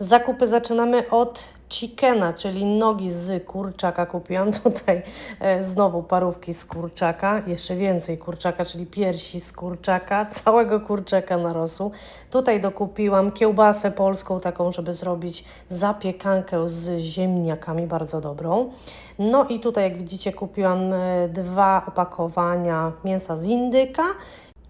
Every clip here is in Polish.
Zakupy zaczynamy od chickena, czyli nogi z kurczaka. Kupiłam tutaj e, znowu parówki z kurczaka, jeszcze więcej kurczaka, czyli piersi z kurczaka, całego kurczaka na rosół. Tutaj dokupiłam kiełbasę polską, taką, żeby zrobić zapiekankę z ziemniakami, bardzo dobrą. No i tutaj, jak widzicie, kupiłam e, dwa opakowania mięsa z indyka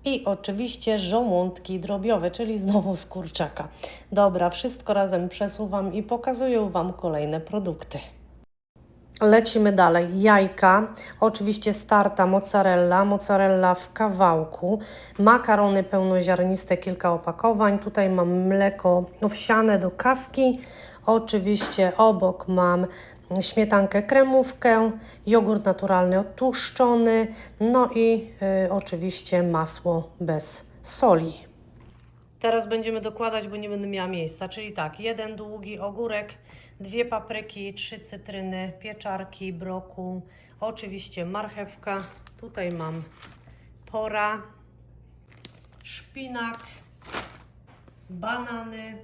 i oczywiście żołądki drobiowe, czyli znowu z kurczaka. Dobra, wszystko razem przesuwam i pokazuję Wam kolejne produkty. Lecimy dalej. Jajka, oczywiście starta mozzarella, mozzarella w kawałku, makarony pełnoziarniste, kilka opakowań. Tutaj mam mleko owsiane do kawki. Oczywiście obok mam śmietankę kremówkę, jogurt naturalny odtłuszczony, no i y, oczywiście masło bez soli. Teraz będziemy dokładać, bo nie będę miała miejsca. Czyli tak, jeden długi ogórek, dwie papryki, trzy cytryny, pieczarki, brokuł, oczywiście marchewka. Tutaj mam pora, szpinak, banany.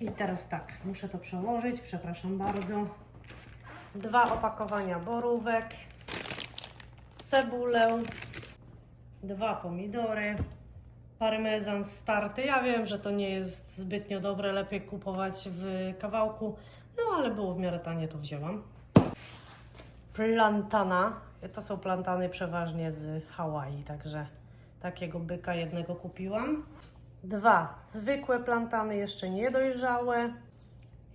I teraz tak, muszę to przełożyć, przepraszam bardzo. Dwa opakowania borówek, cebulę, dwa pomidory, parmezan starty. Ja wiem, że to nie jest zbytnio dobre, lepiej kupować w kawałku, no ale było w miarę tanie, to wzięłam. Plantana, to są plantany przeważnie z Hawaii, także takiego byka jednego kupiłam. Dwa zwykłe plantany, jeszcze niedojrzałe.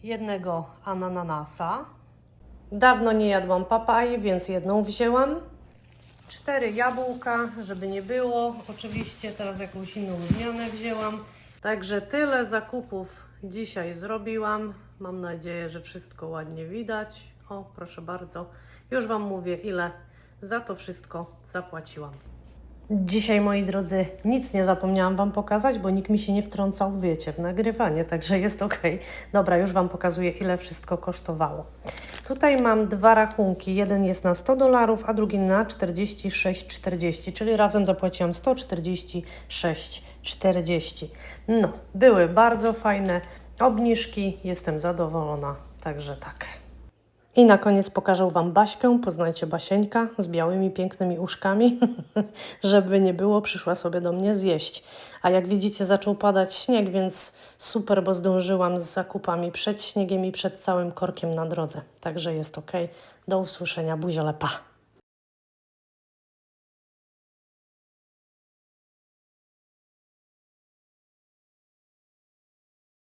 Jednego ananasa. Dawno nie jadłam papai, więc jedną wzięłam. Cztery jabłka, żeby nie było. Oczywiście teraz jakąś inną zmianę wzięłam. Także tyle zakupów dzisiaj zrobiłam. Mam nadzieję, że wszystko ładnie widać. O, proszę bardzo. Już Wam mówię, ile za to wszystko zapłaciłam. Dzisiaj, moi drodzy, nic nie zapomniałam Wam pokazać, bo nikt mi się nie wtrącał, wiecie, w nagrywanie, także jest ok. Dobra, już Wam pokazuję, ile wszystko kosztowało. Tutaj mam dwa rachunki. Jeden jest na 100 dolarów, a drugi na 46,40, czyli razem zapłaciłam 146,40. No, były bardzo fajne obniżki, jestem zadowolona, także tak. I na koniec pokażę Wam Baśkę. Poznajcie Basieńka z białymi, pięknymi uszkami. Żeby nie było, przyszła sobie do mnie zjeść. A jak widzicie, zaczął padać śnieg, więc super, bo zdążyłam z zakupami przed śniegiem i przed całym korkiem na drodze. Także jest ok. Do usłyszenia. Buziole, pa!